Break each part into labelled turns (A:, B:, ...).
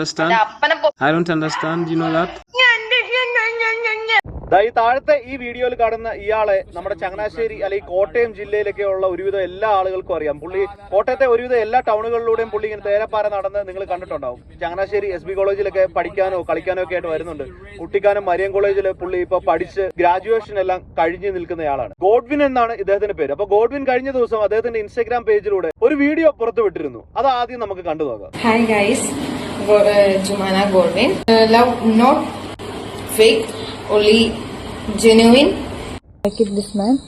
A: understand. I don't understand. You know that?
B: ഈ താഴത്തെ ഈ വീഡിയോയിൽ കാണുന്ന ഇയാളെ നമ്മുടെ ചങ്ങനാശ്ശേരി അല്ലെങ്കിൽ കോട്ടയം ജില്ലയിലൊക്കെ ഉള്ള ഒരുവിധം എല്ലാ ആളുകൾക്കും അറിയാം. പുള്ളി കോട്ടയത്തെ ഒരുവിധം എല്ലാ ടൗണുകളിലൂടെയും പുള്ളി ഇങ്ങനെ തേരപ്പാര നടന്ന് നിങ്ങൾ കണ്ടിട്ടുണ്ടാവും. ചങ്ങനാശ്ശേരി എസ് ബി കോളേജിലൊക്കെ പഠിക്കാനോ കളിക്കാനോ ഒക്കെ ആയിട്ട് വരുന്നുണ്ട്. കുട്ടിക്കാനം മരിയം കോളേജിൽ പുള്ളി ഇപ്പൊ പഠിച്ച് ഗ്രാജുവേഷൻ എല്ലാം കഴിഞ്ഞ് നിൽക്കുന്നയാളാണ്. ഗോഡ്വിൻ എന്നാണ് ഇദ്ദേഹത്തിന്റെ പേര്. അപ്പൊ ഗോഡ്വിൻ കഴിഞ്ഞ ദിവസം അദ്ദേഹത്തിന്റെ ഇൻസ്റ്റാഗ്രാം പേജിലൂടെ ഒരു വീഡിയോ പുറത്തുവിട്ടിരുന്നു അത് ആദ്യം നമുക്ക് കണ്ടു നോക്കാം.
C: Hi Jumana Godwin. Love Goldwyn. Love not fake, only genuine.
D: I keep this man.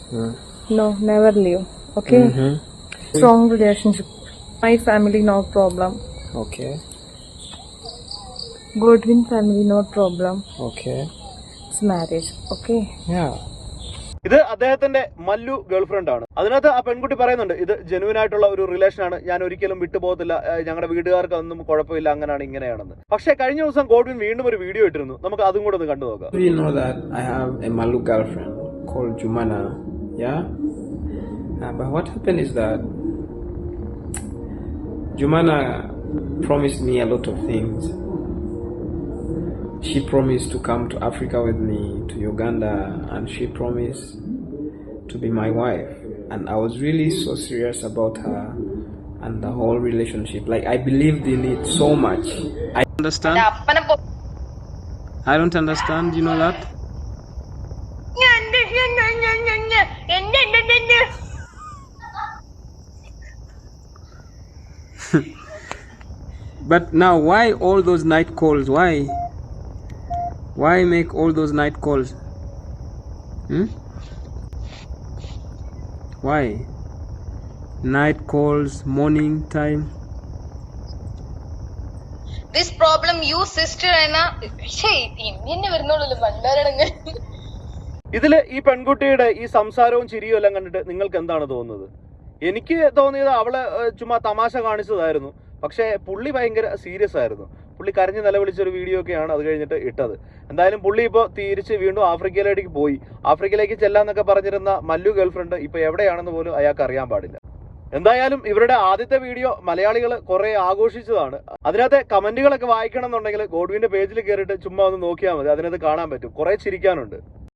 D: No, never leave. Okay. Mm-hmm. Strong relationship. My family, no problem.
E: Okay,
D: Godwin family, no problem.
E: okay.
D: It's marriage. Okay.
E: Yeah.
B: ഇത് അദ്ദേഹത്തിന്റെ Mallu girlfriend ആണ്. അതിനകത്ത് ആ പെൺകുട്ടി പറയുന്നുണ്ട് ഇത് genuine ആയിട്ടുള്ള ഒരു റിലേഷൻ ആണ്. ഞാൻ ഒരിക്കലും വിട്ടുപോകത്തില്ല. ഞങ്ങളുടെ വീട്ടുകാർക്ക് ഒന്നും കുഴപ്പമില്ല. അങ്ങനെയാണ് ഇങ്ങനെയാണെന്ന്. പക്ഷെ കഴിഞ്ഞ ദിവസം ഗോഡ്വിൻ വീണ്ടും ഒരു വീഡിയോ ഇട്ടിരുന്നു. നമുക്ക് അതും കൂടെ ഒന്ന് കണ്ടു നോക്കാം.
E: Jumana promised me a lot of things. she promised to come to Africa with me to Uganda and she promised to be my wife. And I was really so serious about her and the whole relationship. Like I believed in it so much. I
A: understand. I don't understand you know that. But now why all those night calls? Why? Why make all those night calls? Hmm? Why? Night calls, morning time.
F: This problem you sister എന്ന ഇന്നെ വരുന്നുള്ളൂ പണ്ടാരടങ്ങ്
B: ഇതിൽ ഈ പെൺകുട്ടിയുടെ ഈ സംസാരവും ചിരിയും എല്ലാം കണ്ടിട്ട് നിങ്ങൾക്ക് എന്താണ് തോന്നുന്നത് എനിക്ക് തോന്നിയത് അവളെ ചുമ്മാ തമാശ കാണിച്ചതായിരുന്നു പക്ഷേ പുള്ളി ഭയങ്കര സീരിയസ് ആയിരുന്നു പുള്ളി കരഞ്ഞ് നിലവിളിച്ച ഒരു വീഡിയോ ഒക്കെയാണ് അത് കഴിഞ്ഞിട്ട് ഇട്ടത്. എന്തായാലും പുള്ളി ഇപ്പോൾ തിരിച്ച് വീണ്ടും ആഫ്രിക്കയിലേക്ക് പോയി. ആഫ്രിക്കയിലേക്ക് ചെല്ലാന്നൊക്കെ പറഞ്ഞിരുന്ന മല്ലു ഗേൾഫ്രണ്ട് ഇപ്പൊ എവിടെയാണെന്ന് പോലും അയാൾക്ക് അറിയാൻ പാടില്ല. എന്തായാലും ഇവരുടെ ആദ്യത്തെ വീഡിയോ മലയാളികൾ കുറെ ആഘോഷിച്ചതാണ്. അതിനകത്തെ കമന്റുകളൊക്കെ വായിക്കണം എന്നുണ്ടെങ്കിൽ ഗോഡ്വിന്റെ പേജിൽ കയറിയിട്ട് ചുമ്മാ ഒന്ന് നോക്കിയാൽ മതി. അതിനകത്ത് കാണാൻ പറ്റും. കുറെ ചിരിക്കാനുണ്ട്.